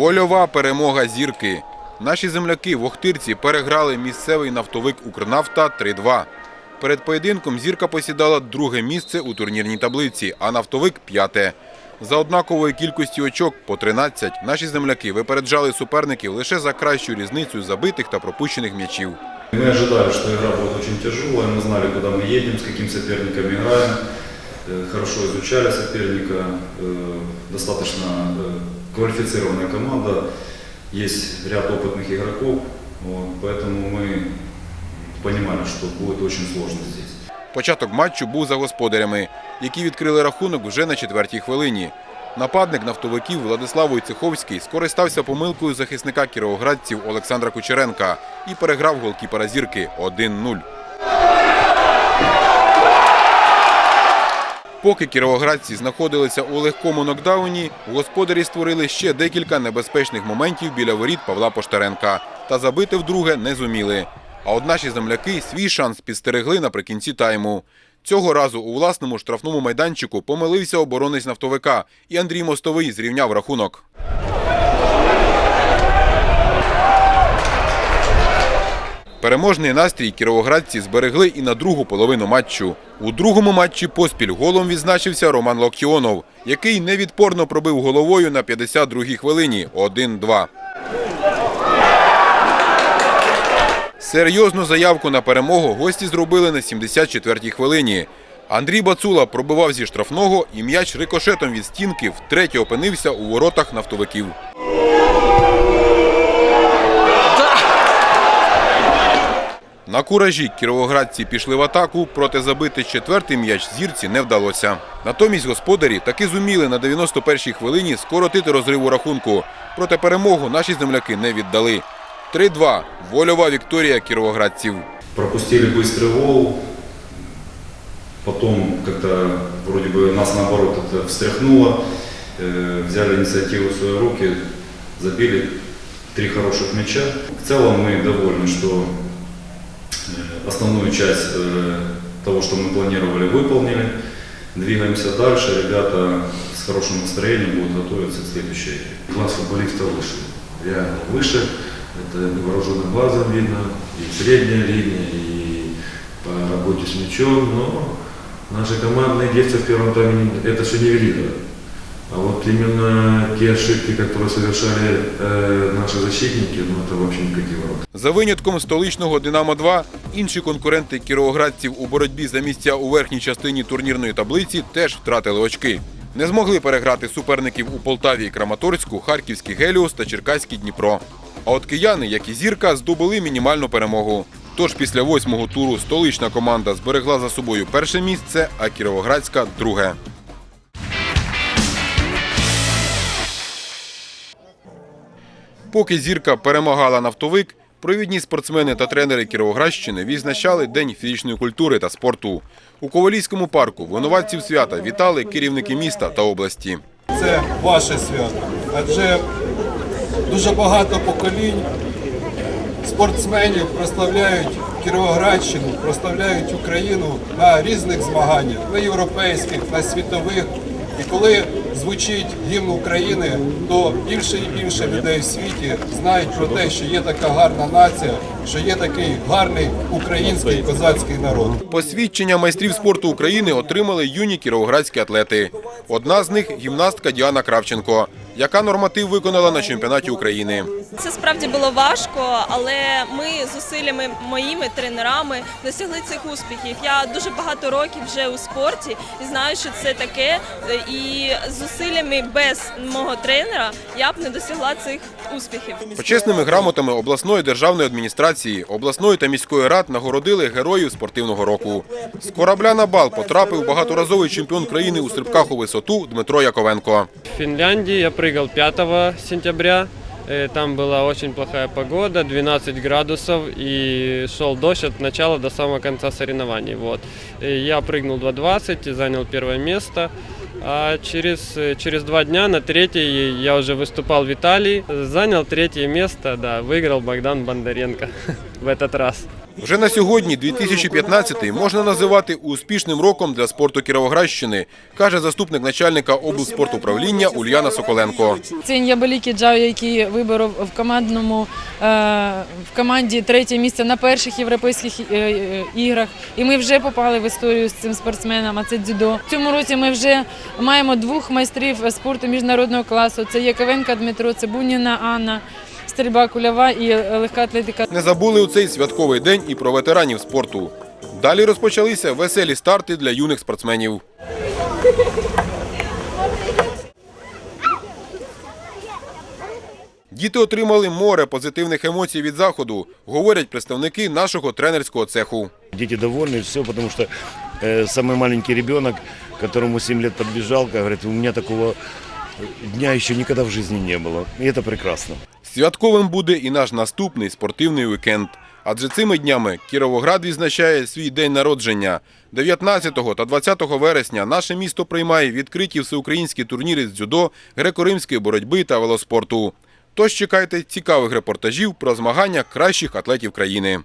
Вольова перемога зірки. Наші земляки в Охтирці переграли місцевий нафтовик Укрнафта 3-2. Перед поєдинком зірка посідала друге місце у турнірній таблиці, а нафтовик п'яте. За однаковою кількістю очок по 13 наші земляки випереджали суперників лише за кращу різницю забитих та пропущених м'ячів. Мы ожидали, что игра будет очень тяжелая, мы знали, куда мы едем, с каким соперником играем, Э, хорошо изучали соперника, Э, достаточно э, квалифицированная команда, есть ряд опытных игроков, вот, поэтому мы понимали, что будет очень сложно здесь. Початок матчу був за господарями, які відкрили рахунок вже на четвертій хвилині. Нападник нафтовиків Владислав Войцеховський скористався помилкою захисника кіровоградців Олександра Кучеренка і переграв голкіпера зірки 1-0. Поки кіровоградці знаходилися у легкому нокдауні, господарі створили ще декілька небезпечних моментів біля воріт Павла Поштаренка та забити вдруге не зуміли. А от наші земляки свій шанс підстерегли наприкінці тайму. Цього разу у власному штрафному майданчику помилився оборонець нафтовика, і Андрій Мостовий зрівняв рахунок. Переможний настрій кіровоградці зберегли і на другу половину матчу. У другому матчі поспіль голом відзначився Роман Локтіонов, який невідпорно пробив головою на 52-й хвилині 1-2. Серйозну заявку на перемогу гості зробили на 74-й хвилині. Андрій Бацула пробивав зі штрафного і м'яч рикошетом від стінки втретє опинився у воротах нафтовиків. На куражі кіровоградці пішли в атаку, проте забити четвертий м'яч зірці не вдалося. Натомість господарі таки зуміли на 91-й хвилині скоротити розрив у рахунку. Проте перемогу наші земляки не віддали. 3-2. Вольова вікторія кіровоградців. Пропустили быстрый гол, потом как-то вроде бы нас наоборот это встряхнуло, Э, взяли инициативу в свои руки, забили три хороших мяча. В целом мы довольны, что э, основную часть э, того, что мы планировали, выполнили. Двигаемся дальше, ребята с хорошим настроением будут готовиться к следующей. Класс футболиста выше, реально выше. Это невооруженным глазом видно, и средняя линия, и по работе с мячом. Но наши командные действия в первом тайме это все видно. А вот именно те ошибки, которые совершали э, наши защитники, ну это вообще никакие ворота. За винятком столичного «Динамо-2» інші конкуренти кіровоградців у боротьбі за місця у верхній частині турнірної таблиці теж втратили очки. Не змогли переграти суперників у Полтаві і Краматорську, Харківський Геліос та Черкаський Дніпро. А от кияни, як і зірка, здобули мінімальну перемогу. Тож після восьмого туру столична команда зберегла за собою перше місце, а Кіровоградська друге. Поки зірка перемагала нафтовик, провідні спортсмени та тренери Кіровоградщини відзначали День фізичної культури та спорту. У Ковалійському парку винуватців свята вітали керівники міста та області. це ваше свято. Адже дуже багато поколінь спортсменів прославляють Кіровоградщину, прославляють Україну на різних змаганнях, на європейських, на світових. І коли звучить гімн України, то більше і більше людей в світі знають про те, що є така гарна нація, що є такий гарний український козацький народ. Посвідчення майстрів спорту України отримали юні кіровоградські атлети. Одна з них гімнастка Діана Кравченко, яка норматив виконала на чемпіонаті України. Це справді було важко, але ми зусиллями моїми тренерами досягли цих успіхів. Я дуже багато років вже у спорті і знаю, що це таке. І зусиллями без мого тренера я б не досягла цих успіхів. Почесними грамотами обласної державної адміністрації, обласної та міської рад нагородили героїв спортивного року. З корабля на бал потрапив багаторазовий чемпіон країни у стрибках у висоту Дмитро Яковенко. В Финляндии я прыгал 5 сентября. Э, Там была очень плохая погода, 12 градусов и шел дождь от начала до самого конца соревнований. Вот. И Я прыгнул 2.20 и занял первое место. А через, э, через два дня на третий я уже выступал в Италии. Занял третье место, да, выиграл Богдан Бондаренко в этот раз. Вже на сьогодні, 2015-й, можна називати успішним роком для спорту Кіровоградщини, каже заступник начальника облспортуправління Ульяна Соколенко. Це Нябелікі Джао, який виборов в командному е, в команді третє місце на перших європейських е, е, іграх. І ми вже попали в історію з цим спортсменом. А це дзюдо. В цьому році ми вже маємо двох майстрів спорту міжнародного класу. Це Яковенка Дмитро, це Буніна Анна, стрільба кульова і е, легка атлетика. Не забули у цей святковий день і про ветеранів спорту. Далі розпочалися веселі старти для юних спортсменів. Діти отримали море позитивних емоцій від заходу, говорять представники нашого тренерського цеху. Дети довольны, все, потому что э, самый маленький ребенок, которому 7 лет подбежал, говорит, у меня такого дня еще никогда в жизни не было. И это прекрасно. Святковим буде і наш наступний спортивний вікенд. Адже цими днями Кіровоград відзначає свій день народження. 19 та 20 вересня наше місто приймає відкриті всеукраїнські турніри з дзюдо, греко-римської боротьби та велоспорту. Тож чекайте цікавих репортажів про змагання кращих атлетів країни.